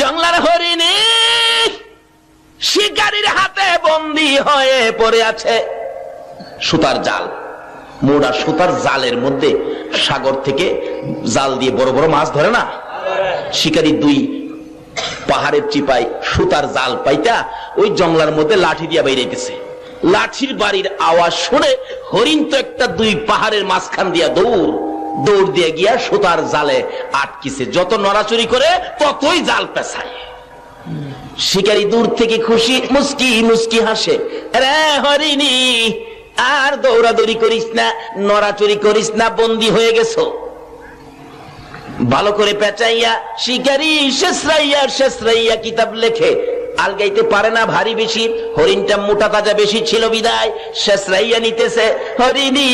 জংলার হরিণী, শিকারীর হাতে বন্দি হয়ে পড়ে আছে সুতার জাল। মোড়া সুতার জালের মধ্যে সাগর থেকে জাল দিয়ে বড় বড় মাছ ধরে না? শিকারী দুই পাহাড়ের চিপায় সুতার জাল পাইতা ওই জঙ্গলার মধ্যে লাঠি দিয়া বাইরেতেছে লাঠির বাড়ির আওয়াজ শুনে হরিণ তো একটা দুই পাহাড়ের মাঝখান দিয়া দৌড়। দৌড় দিয়ে গিয়া সুতার জালে আটকিছে। যত নড়াচুরি করে ততই জাল পেছায়। শিকারী দূর থেকে খুশি মুস্কি মুস্কি হাসে। রে হরিণী, আর দৌড়াদৌড়ি করিস না নড়াচুরি করিস না, বন্দি হয়ে গেছো। ভালো করে পেঁচাইয়া শিকারি শেষরাইয়া শেষরাইয়া কিতাব লেখে। আলগাইতে পারে না ভারী বেশি। হরিণটা মোটা তাজা বেশি ছিল বিদায়। শেষরাইয়া নিতেছে, হরিণী,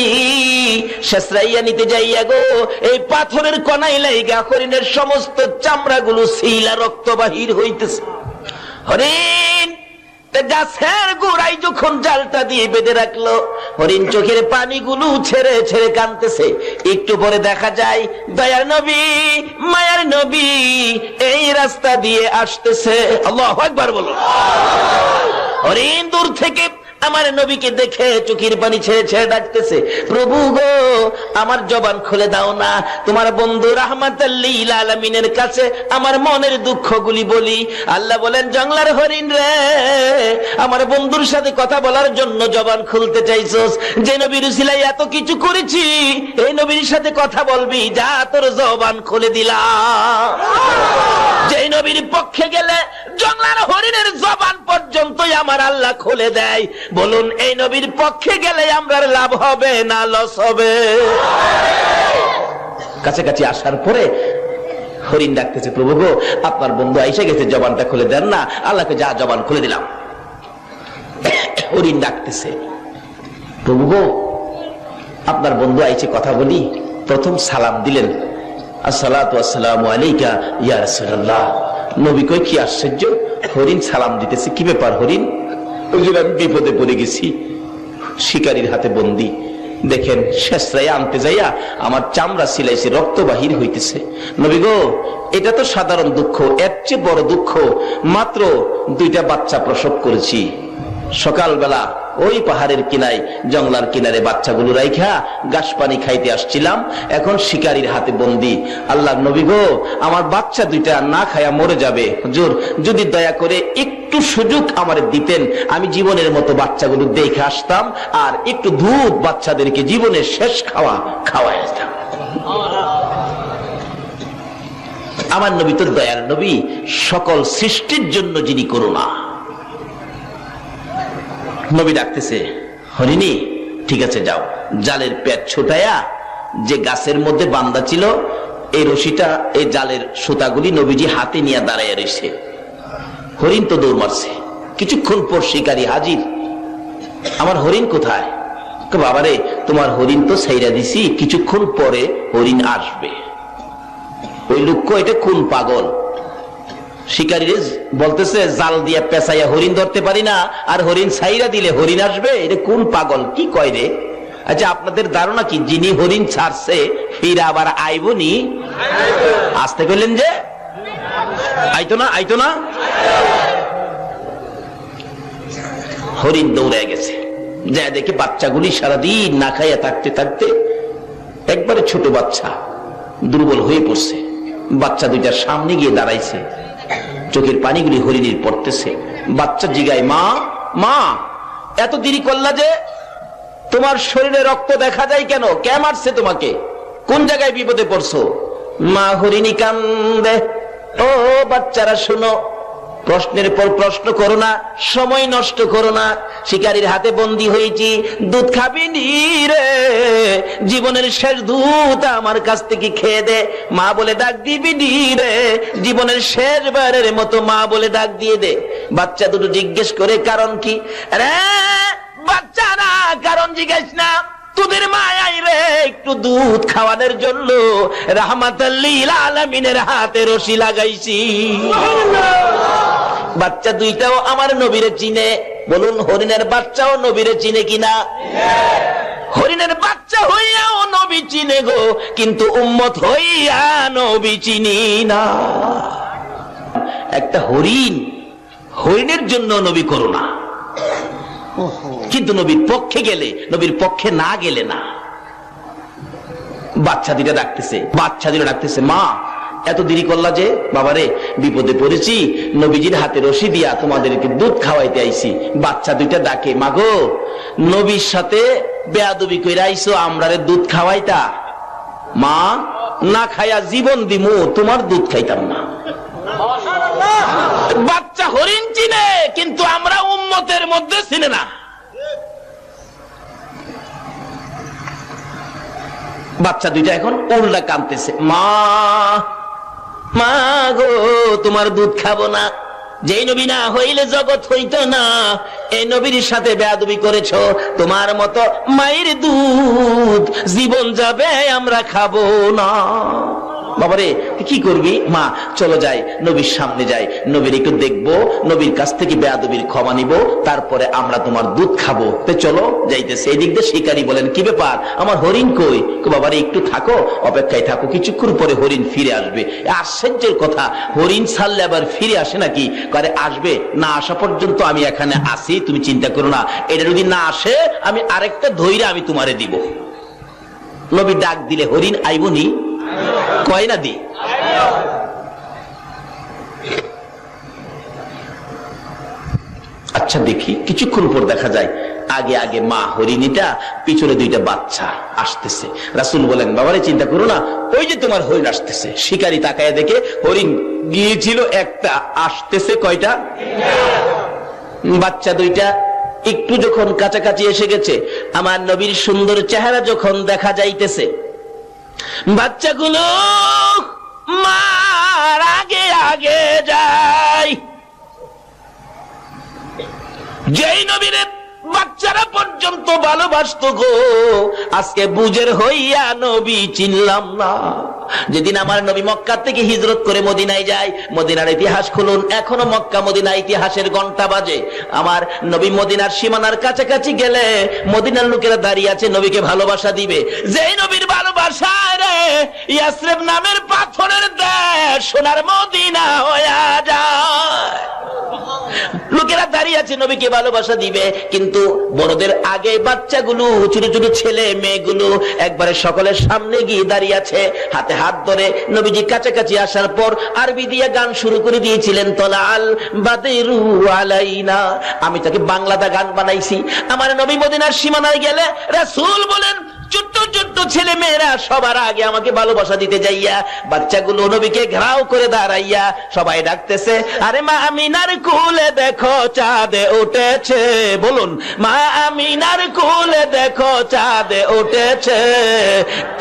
শেষরাইয়া নিতে যাইয়া গো। এই পাথরের কনাই লাইগা হরিণের সমস্ত চামড়াগুলো শিলা রক্ত বাহির হইতেছে। হরিণ গাছের গোড়ায় যখন জালটা দিয়ে বেঁধে রাখল, হরিণ চোখের পানিগুলো ছেড়ে ছেড়ে কানতেছে একটু পরে দেখা যায়, দয়ার নবী, মায়ার নবী এই রাস্তা দিয়ে আসতেছে। আল্লাহ একবার বলো হরিণ দূর থেকে আমার নবীকে দেখে চোখের পানি ছেড়ে ছেড়ে ডাকতেছে, প্রভু গো, আমার জবান খুলে দাও না। তোমার বন্ধু রাহমাতাল্লিল আলামিনের কাছে আমার মনের দুঃখগুলি বলি। আল্লাহ বলেন, জংলার হরিণ রে, আমার বন্ধুর সাথে কথা বলার জন্য জবান খুলতে চাইছস। যে নবীর সিলাই এত কিছু করেছি, এই নবীর সাথে কথা বলবি, যা তোর জবান খুলে দিলাম। যে নবীর পক্ষে গেলে জংলার হরিণের জবান পর্যন্তই আমার আল্লাহ খুলে দেয়। বলুন, এই নবীর পক্ষে গেলে আমরা লাভ হবে না লস হবে? কাছাকাছি আসার পরে হরিণ ডাকতেছে, প্রভু গো, আপনার বন্ধু আইসে গেছে, জবানটা খুলে দেন না, আল্লাহকে যা জবান খুলে দিলাম। হরিণ ডাকতেছে, প্রভু গো, আপনার বন্ধু আইছে, কথা বলি। প্রথম সালাম দিলেন আসসালামু আলাইকা ইয়া রাসূলুল্লাহ। নবী কি আশ্চর্য, হরিণ সালাম দিতেছে, কি ব্যাপার হরিণ? হুজুর আমি বিপদে পড়ে গেছি, শিকারীর হাতে বন্দি। দেখেন শেষরাই আনতে যাইয়া আমার চামড়া সিলাইছে, রক্ত বাহির হইতেছে। নবী গো, এটা তো সাধারণ দুঃখ, এর চেয়ে বড় দুঃখ, মাত্র দুইটা বাচ্চা প্রসব করেছি। সকালবেলা ওই পাহাড়ের কিনায় জংলার কিনারে বাচ্চাগুলো রাইখা গাছ পানি খাইতে আসছিলাম। এখন শিকারীর হাতে বন্দি। আল্লাহ নবী গো, আমার বাচ্চা দুইটা না খায়া মরে যাবে। হুজুর, যদি দয়া করে একটু সুযোগ আমার দিতেন, আমি জীবনের মতো বাচ্চাগুলো দেখে আসতাম আর একটু দুধ বাচ্চাদেরকে জীবনের শেষ খাওয়া খাওয়াই আসতাম। আমার নবী তো দয়ার নবী, সকল সৃষ্টির জন্য যিনি করুণা। নবী ডাকতেছে, হরিণী, ঠিক আছে যাও। জালের পেট ছোটায়া যে গাছের মধ্যে বান্দা ছিল, এই রশিটা, এই জালের সুতাগুলি নবীজি হাতে নিয়ে দাঁড়াইয়া রয়েছে হরিণ তো দৌড় মারছে। কিছুক্ষণ পর শিকারী হাজির। আমার হরিণ কোথায়? বাবারে, তোমার হরিণ তো সাইরা দিছি, কিছুক্ষণ পরে হরিণ আসবে। ওই লোক এটা কোন পাগল? শিকারী বলতেছে, জাল দিয়া পেঁচাইয়া হরিণ ধরতে পারি না, আর হরিণ ছাইরা দিলে হরিণ আসবে? এটা কোন পাগল? কি কয় রে? আচ্ছা আপনাদের ধারণা কি? যিনি হরিণ ছাড়ছে, ফিরে আবার আইবনি আসতে কইলেন যে, আইতো না আইতো না। হরিণ দৌড়ে গেছে। যা দেখে বাচ্চাগুলি সারাদিন না খাইয়া থাকতে থাকতে একবারে ছোট বাচ্চা দুর্বল হয়ে পড়ছে। বাচ্চা দুইটার সামনে গিয়ে দাঁড়াইছে। চোখের পানিগুলি হরিণীর পড়তেছে। বাচ্চা জিগায়, মা মা, এত দেরি করলা যে তোমার শরীরে রক্ত দেখা যায় কেন? কে মারছে তোমাকে? কোন জায়গায় বিপদে পড়ছো? মা, হরিণী কান্দে। ও বাচ্চারা, শুনো প্রশ্নের পর প্রশ্ন করো না, সময় নষ্ট করো না। শিকারীর হাতে বন্দি হয়েছি, দুধ খাবি রে। জীবনের শেষ দুধ আমার কাছ থেকে খেয়ে দে, মা বলে ডাক দিবি রে। জীবনের শেষবারের মতো মা বলে ডাক দিয়ে দে। বাচ্চা দুটো জিজ্ঞেস করে, কারণ কি? রে বাচ্চা না, কারণ জিজ্ঞেস না। তোদের মায়াই রে, একটু দুধ খাওয়ানোর জন্য রাহমাতাল্লিল আলামিনের হাতে রশি লাগাইছি। বাচ্চা দুইটাও আমার নবীরে চিনে। বলুন, হরিণের বাচ্চাও নবীরে চিনে কিনা? হরিণের বাচ্চা হইয়াও নবী চিনে গো, কিন্তু উম্মত হইয়া নবী চিনি না। একটা হরিণ, হরিণের জন্য নবী করোনা কিন্তু নবীর পক্ষে গেলে, নবীর পক্ষে না গেলে না। বাচ্চা দিটা ডাকতেছে, বাচ্চা দিটা ডাকতেছে, মা, এত দেরি করলা যে? বাবারে, বিপদে পড়েছি, নবীজির হাতে রশি দিয়া তোমাদেরকে দুধ খাওয়াইতে আইছি। বাচ্চা দুইটা ডাকে, মাগো, নবীর সাথে বেয়াদবি কইরা আইছো আমরারে দুধ খাওয়াইতা? মা, না খাইয়া জীবন দিমু, তোমার দুধ খাইতাম না। বাচ্চা হরিণ চিনে, কিন্তু আমরা উম্মতের মধ্যে চিনে না। বাচ্চা দুইটা এখন উল্টা কাঁদতেছে মা মা গো, তোমার দুধ খাব না। যে নবী না হইলে জগৎ হইত না। এই নবীর সাথে বেয়াদবি করেছ। তোমার মতো মায়ের দুধ জীবন যাবে, আমরা খাব না। বাবারে, কি করবি? মা, চলো যাই, নবীর সামনে যাই। নবীর একটু দেখব, নবীর কাছ থেকে বেয়াদবির ক্ষমা নিব, তারপরে আমরা তোমার দুধ খাব। তো চলো, যাইতেছে। এই দিক দিয়ে শিকারী বলেন, কি ব্যাপার? আমার হরিণ কই? বাবারে, একটু থাকো, অপেক্ষায় থাকো, কিছুক্ষণ পরে হরিণ ফিরে আসবে। আশ্চর্যের কথা, হরিণ ছাড়লে আবার ফিরে আসে নাকি? করে আসবে। না আসা পর্যন্ত আমি এখানে আসি তুমি চিন্তা করো না। এটা যদি না আসে, আমি আরেকটা ধৈর্য আমি তোমারে দিব। নবী ডাক দিলে, হরিণ আইবনি কয় না দি? আচ্ছা দেখি, কিছুক্ষণ পর দেখা যায়, আগে আগে মা হরিণীটা, পিছনে দুইটা বাচ্চা আসতেছে। রাসুল বলেন, বাবারে, চিন্তা করো না, ওই যে তোমার হরিণ আসতেছে। শিকারি তাকায় দেখে, হরিণ গিয়েছিল একটা, আসতেছে কয়টা? বাচ্চা দুইটা। একটু যখন কাছাকাছি এসে গেছে, আমার নবীর সুন্দর চেহারা যখন দেখা যাইতেছে বাচ্চাগুলো মার আগে আগে যায়। যেই নবীরে বাচ্চারা পর্যন্ত ভালোবাসত গো, আজকে বুঝের হইয়া নবী চিনলাম না। যেদিন আমার নবী মক্কা থেকে হিজরত করে মদিনায় যায়, মদিনার ইতিহাস খুলুন। এখনও মক্কা মদিনা ইতিহাসের ঘণ্টা বাজে। আমার নবী মদিনার সীমানার কাছাকাছি গেলে মদিনার লোকেরা দাঁড়িয়ে আছে, নবীকে ভালোবাসা দিবে। যেই নবীর ভালোবাসা ইয়াসরেব নামের পাথরের দেশ সোনার মদিনা হইয়া যায়। লোকেরা দাঁড়িয়ে আছে, নবীকে ভালোবাসা দিবে, কিন্তু বড়দের আগে বাচ্চাগুলো, ছোট ছোট ছেলে মেয়েগুলো একবারে সকলের সামনে গিয়ে দাঁড়িয়ে আছে। হাতে হাত ধরে নবীজি কাছাকাছি আসার পর আরবি দিয়ে গান শুরু করে দিয়েছিলেন তলাল বাদেরু আলাইনা। আমি তাকে বাংলাতে গান বানাইছি। আমার নবী মদিনার সীমানায় গেলে রাসূল বলেন, ছোট্ট ছোট্ট ছেলে মেয়েরা সবার আগে আমাকে ভালোবাসা দিতে যাইয়া, বাচ্চাগুলো নবীকে ঘেরাও করে দাঁড়াইয়া সবাই ডাকতেছে, আরে মা আমিনার কুলে দেখো চাঁদে উঠেছে। বলুন, মা আমিনার কুলে দেখো চাঁদে উঠেছে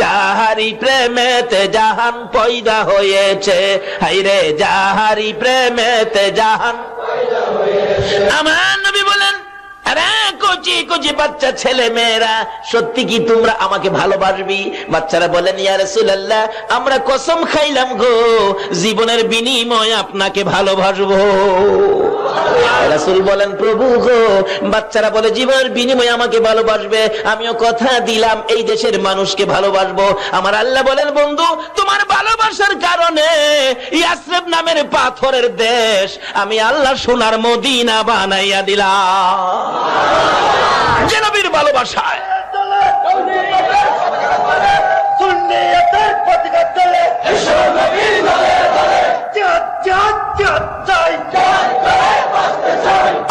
যাহারি প্রেমেতে জাহান পয়দা হয়েছে। হাইরে যাহারি প্রেমেতে জাহান আমার নবী বলেন আমরা কসম খাইলাম গো, জীবনের আপনাকে ভালোবাসবো। বলেন, প্রভু গো, বাচ্চারা বলে, জীবনের বিনিময়ে আমাকে ভালোবাসবে, আমিও কথা দিলাম, এই দেশের মানুষকে ভালোবাসবো। আমার আল্লাহ বলেন, বন্ধু, তোমার ভালোবাসার কারণে ইয়াসরেব নামের পাথরের দেশ আমি আল্লাহ সোনার মদিনা বানাইয়া দিলাম। যে ভালোবাসায়।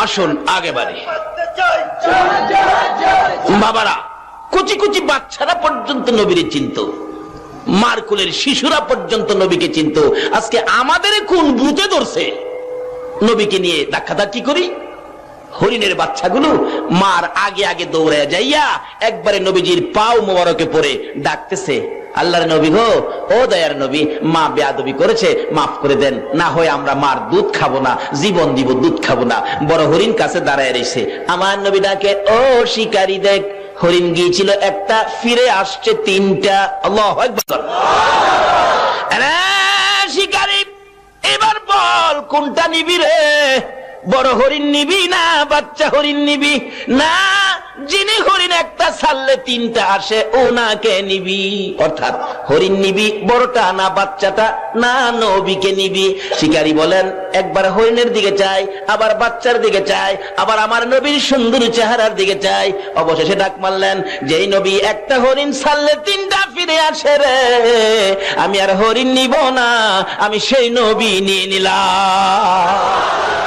আসুন, আগে বাড়ি। বাবারা, কুচি কুচি বাচ্চারা পর্যন্ত নবীর চিন্ত। মারকুলের শিশুরা পর্যন্ত নবীকে চিন্ত। আজকে আমাদের কোন ভূতে ধরছে। নবীকে নিয়ে ধাক্কাধাক্কি করি। হরিণের বাচ্চাগুলো মার আগে আগে দৌড়ে যাইয়া একবারে নবীজির পাও মোবারকে পড়ে ডাকতেছে। আল্লাহর নবী গো, ও দয়ার নবী, মা বেয়াদবি করেছে, মাফ করে দেন। না হয় আমরা মার দুধ খাব না, জীবন দিব দুধ খাব না। বড় হরিণ কাছে দাঁড়ায় রয়েছে আমার নবী ডাকে, ও শিকারী দেখ হরিণ গিয়েছিল একটা, ফিরে আসছে তিনটা। আল্লাহ শিকারি, এবার বল, কোনটা নিবি রে? বড় হরিণ নিবি না, বাচ্চা হরিণ নিবি? না একটা ছাড়লে তিনটা আসে ওনাকে নিবি। অর্থাৎ হরিণ নিবি, বড়টা না বাচ্চাটা, না নবীকে নিবি। শিকারী বলেন, একবার হরিণের দিকে চাই, আবার বাচ্চার দিকে চাই, আবার আমার নবীর সুন্দর চেহারার দিকে চাই। অবশেষে ডাক মারলেন, যেই নবী একটা হরিণ ছাড়লে তিনটা ফিরে আসে রে। আমি আর হরিণ নিব না, আমি সেই নবী নিয়ে নিলাম।